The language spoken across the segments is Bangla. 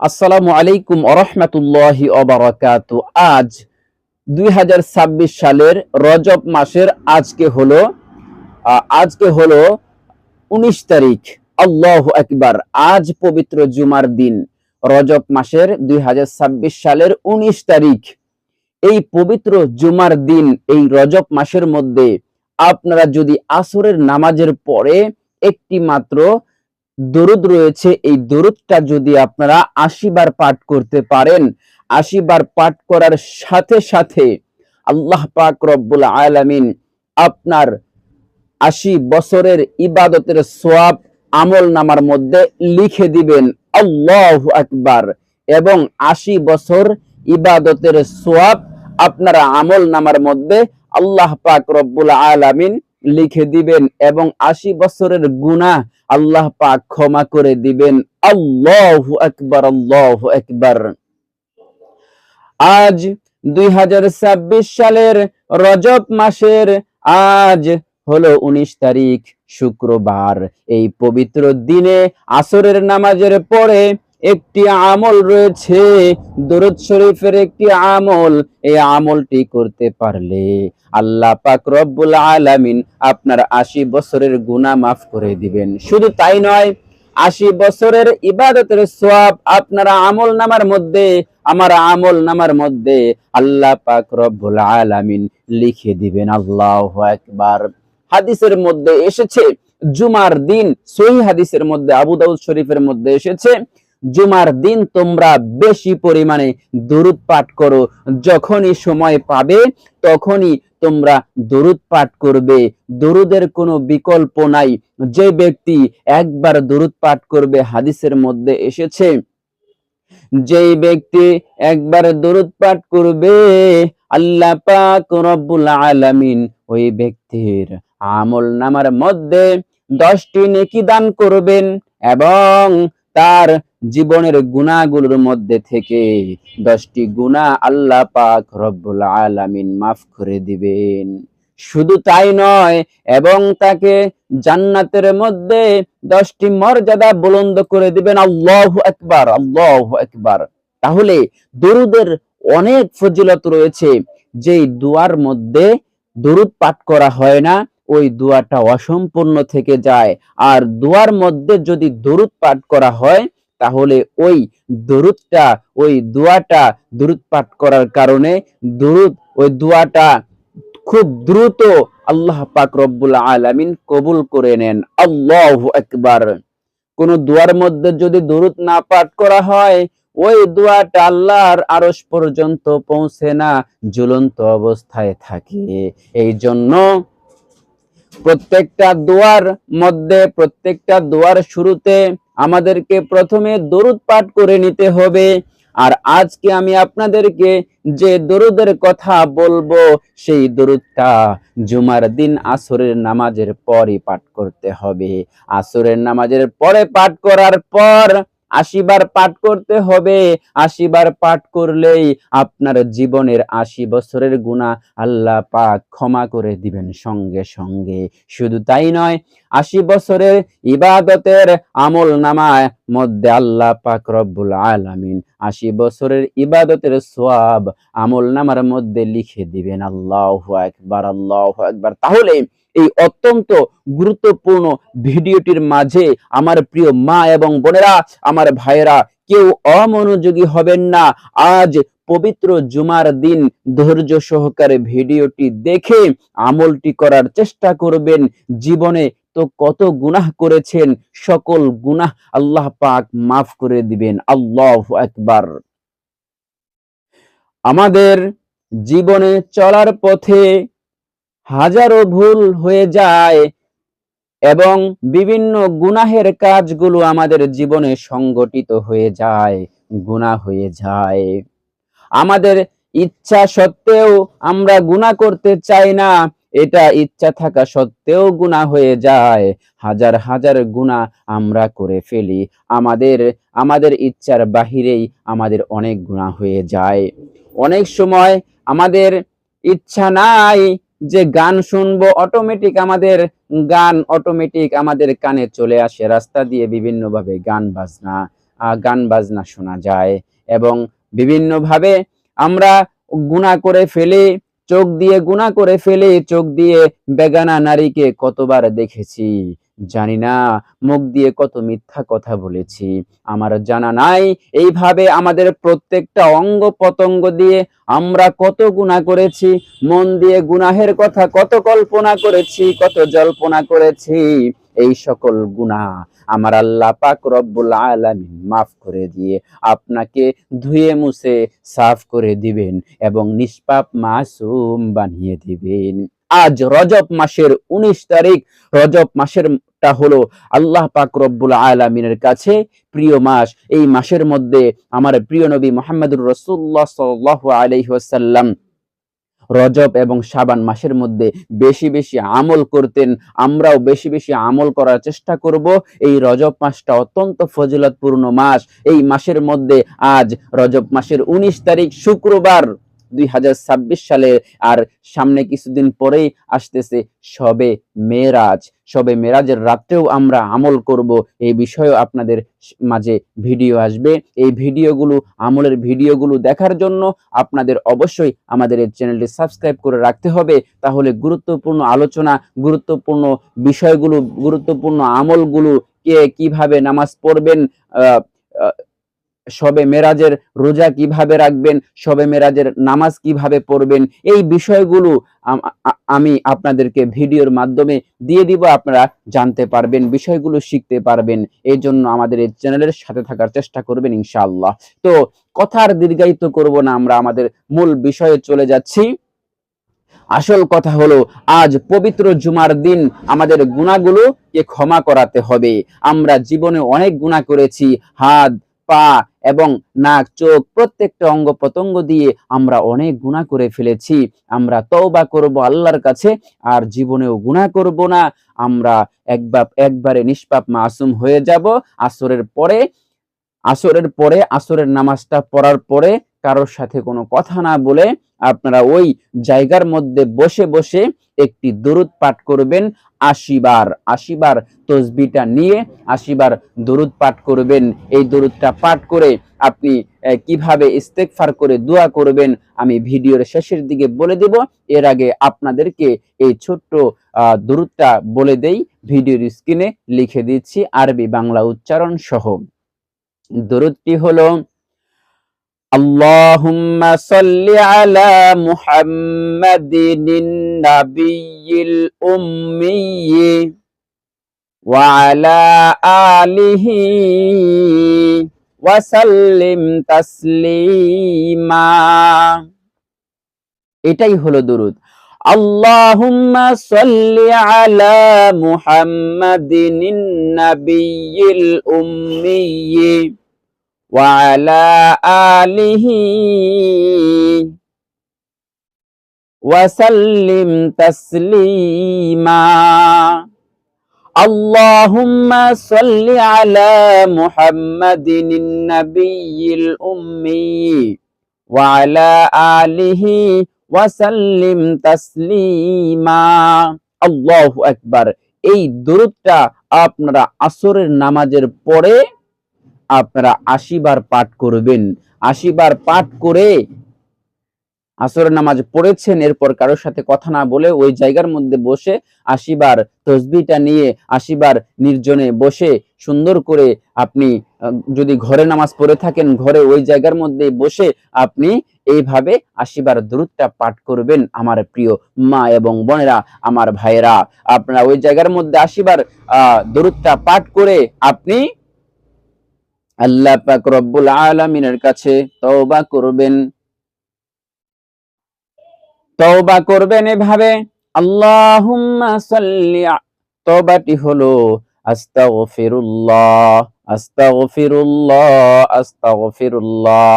আসসালামু আলাইকুম আরহামতুল্লাহি অবরাকাতু আজ দুই সালের রজব মাসের আজকে হলো আজকে হলো উনিশ তারিখ। আল্লাহ একবার আজ পবিত্র জুমার দিন, রজব মাসের দুই হাজার ছাব্বিশ সালের উনিশ তারিখ। এই পবিত্র জুমার দিন, এই রজব মাসের মধ্যে আপনারা যদি আসরের নামাজের পরে একটি মাত্র দরুদ রয়েছে। এই দরুদটা যদি আপনারা আশি বার পাঠ করতে পারেন আশি বার পাঠ করার সাথে সাথে আল্লাহ পাক রব্বুল আলামিন আপনার আশি বছরের ইবাদতের সোয়াব আমল নামার মধ্যে লিখে দিবেন, আল্লাহ আকবার। এবং আশি বছর ইবাদতের সোয়াব আপনারা আমল নামার মধ্যে আল্লাহ পাক রব্বুল আলামিন লিখে দিবেন এবং আশি বছরের গুনাহ আল্লাহ পাক ক্ষমা করে দিবেন। আল্লাহ আকবার আল্লাহ আকবার। আজ দুই হাজার ছাব্বিশ সালের রজব মাসের আজ হলো উনিশ তারিখ, শুক্রবার। এই পবিত্র দিনে আসরের নামাজের পরে একটি আমল রয়েছে, দরুদ শরীফের একটি আমল। এই আমলটি করতে পারলে আল্লাহ পাক রব্বুল আলামিন আপনার আশি বছরের গুনাহ মাফ করে দিবেন। শুধু তাই নয়, আশি বছরের ইবাদতের সওয়াব আপনারা আমল নামার মধ্যে, আমার আমল নামার মধ্যে আল্লাহ পাক রব্বুল আলামিন লিখে দিবেন, আল্লাহ একবার হাদিসের মধ্যে এসেছে, জুমার দিন সহি হাদিসের মধ্যে, আবু দাউদ শরীফের মধ্যে এসেছে জুমার দিন তোমরা বেশি পরিমাণে দরুদ পাঠ করো। যখনই সময় পাবে, তখনই তোমরা দরুদ পাঠ করবে। দরুদের কোনো বিকল্প নাই। যে ব্যক্তি একবার দরুদ পাঠ করবে, হাদিসের মধ্যে এসেছে, যেই ব্যক্তি একবার দরুদ পাঠ করবে, আল্লাহ পাক রব্বুল আলামিন ওই ব্যক্তির আমল নামার মধ্যে দশটি নেকি দান করবেন এবং তার জীবনের গুণাগুলোর মধ্যে থেকে দশটি গুণা আল্লাহ পাক রব্বুল আলামিন মাফ করে দিবেন। শুধু তাই নয়, এবং তাকে জান্নাতের মধ্যে দশটি মর্যাদা বুলন্দ করে দিবেন। আল্লাহ একবার আল্লাহ একবার তাহলে দরুদের অনেক ফজিলত রয়েছে, যেই দুয়ার মধ্যে দরুদ পাঠ করা হয় না ওই দুয়াটা অসম্পূর্ণ থেকে যায়। আর দুয়ার মধ্যে যদি দরুদ পাঠ করা হয়, তাহলে ওই দরুদটা, ওই দুয়াটা দরুদ পাঠ করার কারণে দরুদ, ওই দুয়াটা খুব দ্রুত আল্লাহ পাক রব্বুল আলামিন কবুল করে নেন। আল্লাহ একবার কোন দুয়ার মধ্যে যদি দরুদ না পাঠ করা হয়, ওই দোয়াটা আল্লাহর আরশ পর্যন্ত পৌঁছে না ঝুলন্ত অবস্থায় থাকে। এই জন্য প্রত্যেকটা দোয়ার মধ্যে, প্রত্যেকটা দোয়ার শুরুতে আমাদেরকে প্রথমে দরুদ পাঠ করে নিতে হবে। আর আজকে আমি আপনাদেরকে যে দরুদের কথা বলব, সেই দরুদটা জুমার দিন আসরের নামাজের পরই পাঠ করতে হবে। আসরের নামাজের পরে পাঠ করার পর আশি বার পাঠ করতে হবে। আশি বার পাঠ করলেই আপনার জীবনের আশি বছরের গুণা আল্লাহ পাক ক্ষমা করে দিবেন সঙ্গে সঙ্গে। শুধু তাই নয়, আশি বছরের ইবাদতের আমল নামায় মধ্যে আল্লাহ পাক রব্বুল আলামিন আশি বছরের ইবাদতের সোয়াব আমল নামার মধ্যে লিখে দিবেন। আল্লাহ একবার আল্লাহ একবার তাহলে এই অত্যন্ত গুরুত্বপূর্ণ ভিডিওটির মাঝে আমার প্রিয় মা এবং বোনেরা, আমার ভাইয়েরা, কেউ অমনোযোগী হবেন না। আজ পবিত্র জুমার দিন, ধৈর্য সহকারে ভিডিওটি দেখে আমলটি করার চেষ্টা করবেন। জীবনে তো কত গুনাহ করেছেন, সকল গুনাহ আল্লাহ পাক মাফ করে দিবেন। আল্লাহ একবার আমাদের জীবনে চলার পথে হাজারো ভুল হয়ে যায় এবং বিভিন্ন গুনাহের কাজগুলো আমাদের জীবনে সংগঠিত হয়ে যায়, গুনাহ হয়ে যায়। আমাদের ইচ্ছা সত্ত্বেও আমরা গুনাহ করতে চাই না, এটা ইচ্ছা থাকা সত্ত্বেও গুনাহ হয়ে যায়। হাজার হাজার গুনাহ আমরা করে ফেলি, আমাদের আমাদের ইচ্ছার বাহিরেই আমাদের অনেক গুনাহ হয়ে যায়। অনেক সময় আমাদের ইচ্ছা নাই যে গান শুনব অটোমেটিক আমাদের গান অটোমেটিক আমাদের কানে চলে আসে। রাস্তা দিয়ে বিভিন্নভাবে গান বাজনা গান বাজনা শোনা যায় এবং বিভিন্নভাবে আমরা গুণা করে ফেলে, চোখ দিয়ে গুণা করে ফেলে, চোখ দিয়ে বেগানা নারীকে কতবার দেখেছি। জানি না, মুখ দিয়ে কত মিথ্যা কথা বলেছি। আমার জানা নাই, এইভাবে আমাদের প্রত্যেকটা অঙ্গ প্রত্যঙ্গ দিয়ে আমরা কত গুণা করেছি, মন দিয়ে গুনাহের কথা কত কল্পনা করেছি, কত জল্পনা করেছি, এই সকল গুনাহ আমার আল্লাহ পাক রব্বুল আলামিন মাফ করে দিয়ে আপনাকে ধুয়ে মুছে সাফ করে দিবেন এবং নিষ্পাপ মাসুম বানিয়ে দিবেন। আজ রজব মাসের উনিশ তারিখ, রজব মাসের টা হলো আল্লাহ পাক রব্বুল আলামিনের কাছে প্রিয় মাস। এই মাসের মধ্যে আমার প্রিয় নবী মোহাম্মদুর রসুল্লাহ সাল্লাল্লাহু আলাইহি ওয়াসাল্লাম রজব এবং সাবান মাসের মধ্যে বেশি বেশি আমল করতেন। আমরাও বেশি বেশি আমল করার চেষ্টা করব। এই রজব মাসটা অত্যন্ত ফজিলতপূর্ণ মাস। এই মাসের মধ্যে আজ রজব মাসের উনিশ তারিখ শুক্রবার। দুই হাজার ছাব্বিশ সালে আর সামনে কিছুদিন পরেই আসতেছে সবে মেরাজ। সবে মেরাজের রাত্রেও আমরা আমল করব। এই বিষয়েও আপনাদের মাঝে ভিডিও আসবে। এই ভিডিওগুলো, আমলের ভিডিওগুলো দেখার জন্য আপনাদের অবশ্যই আমাদের এই চ্যানেলটি সাবস্ক্রাইব করে রাখতে হবে। তাহলে গুরুত্বপূর্ণ আলোচনা, গুরুত্বপূর্ণ বিষয়গুলো, গুরুত্বপূর্ণ আমলগুলো কে কীভাবে নামাজ পড়বেন শবে মেরাজের রোজা কীভাবে রাখবেন শবে মেরাজের নামাজ কীভাবে পড়বেন, এই বিষয়গুলো আমি আপনাদেরকে ভিডিওর মাধ্যমে দিয়ে দিব, আপনারা জানতে পারবেন, বিষয়গুলো শিখতে পারবেন। এই জন্য আমাদের এই চ্যানেলের সাথে থাকার চেষ্টা করবেন, ইনশাআল্লাহ। তো কথার দীর্ঘায়িত করব না, আমরা আমাদের মূল বিষয়ে চলে যাচ্ছি। আসল কথা হলো, আজ পবিত্র জুমার দিন, আমাদের গুণাগুলো ক্ষমা করাতে হবে। আমরা জীবনে অনেক গুণা করেছি, হাত, পা এবং নাক, চোখ, প্রত্যেকটা অঙ্গ প্রত্যঙ্গ দিয়ে আমরা অনেক গুণা করে ফেলেছি। আমরা তওবা করব আল্লাহর কাছে, আর জীবনেও গুণা করব না। আমরা একবার, একবারে নিষ্পাপ মাসুম হয়ে যাব আসরের পরে। আসরের পরে, আসরের নামাজটা পড়ার পরে কারোর সাথে কোনো কথা না বলে আপনারা ওই জায়গার মধ্যে বসে বসে একটি দরুদ পাঠ করবেন। আশিবার আশিবার তসবিটা নিয়ে আশিবার দরুদ পাঠ করবেন। এই দরুদটা পাঠ করে আপনি কীভাবে ইস্তেগফার করে দোয়া করবেন, আমি ভিডিওর শেষের দিকে বলে দেব। এর আগে আপনাদেরকে এই ছোট্ট দরুদটা বলে দেই। ভিডিওর স্ক্রিনে লিখে দিচ্ছি আরবি বাংলা উচ্চারণ সহ। দরুদটি হলো اللهم صل على محمد النبي الأمي وعلى آله وسلم تسليما এটাই হলো দরুদ اللهم صل على محمد النبي الأمي وعلى آله وسلم تسليما اللهم صل على محمد النبي الأمي وعلى آله وسلم تسليما الله أكبر এই দরুদটা আপনারা আসরের নামাজের পরে আপনারা আশিবার পাঠ করবেন। আশিবার পাঠ করে আসরের নামাজ পড়েছেন, এরপর কারোর সাথে কথা না বলে ওই জায়গার মধ্যে বসে আশিবার তসবিটা নিয়ে আশিবার নির্জনে বসে সুন্দর করে আপনি যদি ঘরে নামাজ পড়ে থাকেন, ঘরে ওই জায়গার মধ্যে বসে আপনি এইভাবে আশিবার দূরটা পাঠ করবেন। আমার প্রিয় মা এবং বোনেরা, আমার ভাইয়েরা, আপনারা ওই জায়গার মধ্যে আশিবার আহ দূরটা পাঠ করে আপনি আল্লাহ পাক রব্বুল আলামিনের কাছে তওবা করবেন। তওবা করবেন এভাবে, আল্লাহুম্মা সাল্লি তওবাটি হলো, আস্তাগফিরুল্লাহ আস্তাগফিরুল্লাহ আস্তাগফিরুল্লাহ।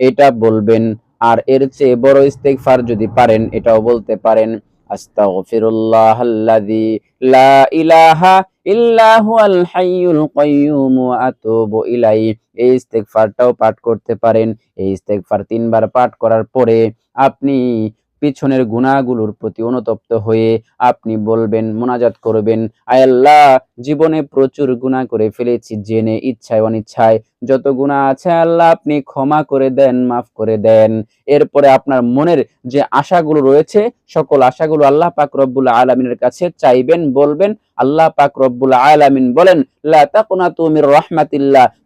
এটা বলবেন, আর এর চেয়ে বড় ইস্তেগফার যদি পারেন, এটাও বলতে পারেন। আস্তাগফিরুল্লাহ আল্লাযী লা ইলাহা ইল্লা হুয়াল হাইয়ুল কাইয়্যুম ওয়া আতুবু ইলাইহি। এই ইস্তেগফারটাও পাঠ করতে পারেন। এই ইস্তেগফার তিনবার পাঠ করার পরে আপনি পিছনের গুনাহগুলোর প্রতি অনুতপ্ত হয়ে আপনি বলবেন, মোনাজাত করবেন, আয় আল্লাহ, জীবনে প্রচুর গুনাহ করে ফেলেছি, জেনে ইচ্ছায়, অনিচ্ছায় যত গুনাহ আছে আল্লাহ আপনি ক্ষমা করে দেন, মাফ করে দেন। এরপরে আপনার মনের যে আশাগুলো রয়েছে, সকল আশাগুলো আল্লাহ পাক রব্বুল আলামিনের কাছে চাইবেন, বলবেন। আল্লাহ পাক রব্বুল আলামিন বলেন, লা তাকুনাতু মির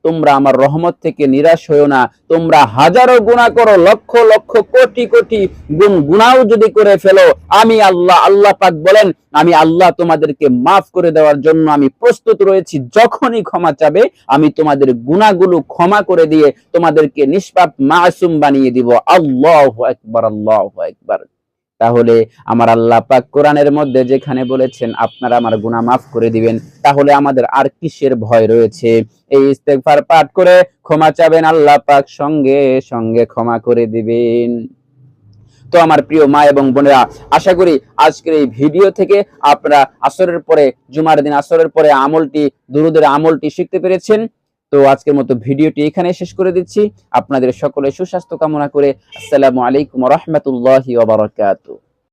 তোমরা আমার রহমত থেকে নিরাশ হইও না। তোমরা হাজারো গুনাহ করো, লক্ষ লক্ষ, কোটি কোটি গুণ গুনাও যদি করে ফেলো, আমি আল্লাহ আল্লাহ পাক বলেন আমি আল্লাহ তোমাদেরকে মাফ করে দেওয়ার জন্য আমি প্রস্তুত রয়েছি। যখনই ক্ষমা চাবে, আমি তোমাদের গুণাগুলো ক্ষমা করে দিয়ে তোমাদেরকে নিষ্পাপ মাসুম বানিয়ে দিব। আল্লাহু আকবার, আল্লাহু একবার তাহলে আমার আল্লাহ পাক কোরআনের মধ্যে যেখানে বলেছেন, আপনারা আমার গুনাহ মাফ করে দিবেন। তাহলে আমাদের আর কিসের ভয় রয়েছে? এই ইস্তেগফার পাঠ করে ক্ষমা চাবেন আল্লাহ পাক, সঙ্গে সঙ্গে ক্ষমা করে দিবেন। তো আমার প্রিয় মা এবং বোনেরা, আশা করি আজকের এই ভিডিও থেকে আপনারা আসরের পরে, জুমার দিন আসরের পরে আমলটি, দুরুদের আমলটি শিখতে পেরেছেন। তো আজকের মতো ভিডিওটি এখানে শেষ করে দিচ্ছি। আপনাদের সকলে সুস্বাস্থ্য কামনা করে আসসালামু আলাইকুম রহমতুল্লাহ ওয়া বারাকাতুহু।